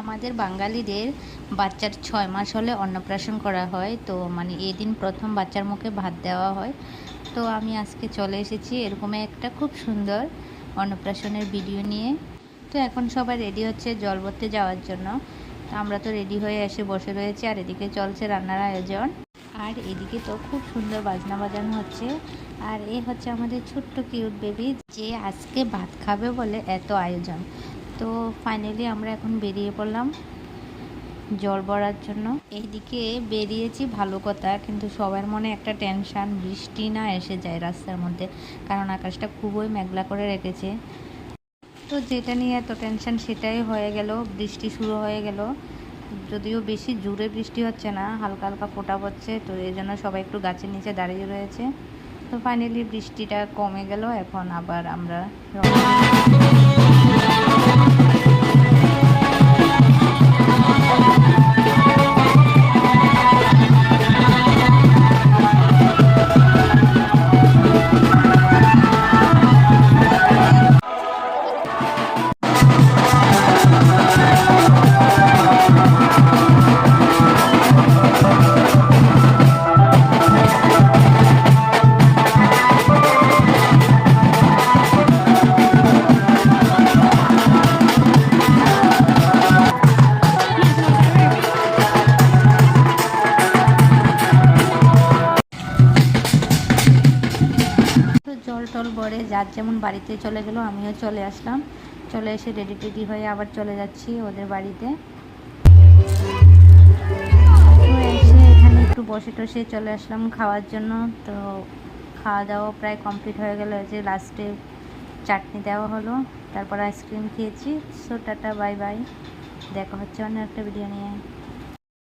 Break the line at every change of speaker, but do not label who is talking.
আমাদের বাঙালিদের বাচ্চার ছয় মাস হলে অন্নপ্রাশন করা হয়। তো মানে এই দিন প্রথম বাচ্চার মুখে ভাত দেওয়া হয়। তো আমি আজকে চলে এসেছি এরকম একটা খুব সুন্দর অন্নপ্রাশনের ভিডিও নিয়ে। তো এখন সবাই রেডি হচ্ছে জল ভরতে যাওয়ার জন্য। আমরা তো রেডি হয়ে এসে বসে রয়েছি আর এদিকে চলছে রান্নার আয়োজন। আর এদিকে তো খুব সুন্দর বাজনা বাজানো হচ্ছে। আর এ হচ্ছে আমাদের ছোট্ট কিউট বেবি যে আজকে ভাত খাবে বলে এত আয়োজন। তো ফাইনালি আমরা এখন বেরিয়ে পড়লাম জল ভরার জন্য। এইদিকে বেরিয়েছি ভালো কথা, কিন্তু সবার মনে একটা টেনশন বৃষ্টি না এসে যায় রাস্তার মধ্যে, কারণ আকাশটা খুবই মেঘলা করে রেখেছে। তো যেটা নিয়ে এত টেনশন সেটাই হয়ে গেল, বৃষ্টি শুরু হয়ে গেল। যদিও বেশি জোরে বৃষ্টি হচ্ছে না, হালকা হালকা ফোটা পড়ছে, তো এই জন্য সবাই একটু গাছের নিচে দাঁড়িয়ে রয়েছে। তো ফাইনালি বৃষ্টিটা কমে গেল, এখন আবার আমরা টল ভরে যার যেমন বাড়িতে চলে গেল, আমিও চলে আসলাম। চলে এসে রেডি টেডি হয়ে আবার চলে যাচ্ছি ওদের বাড়িতে। এসে এখানে একটু বসে টসে চলে আসলাম খাওয়ার জন্য। তো খাওয়া দাওয়া প্রায় কমপ্লিট হয়ে গেল। যে লাস্টে চাটনি দেওয়া হলো, তারপর আইসক্রিম খেয়েছি। সো টাটা বাই বাই দেখা হচ্ছে অন্য একটা ভিডিও নিয়ে।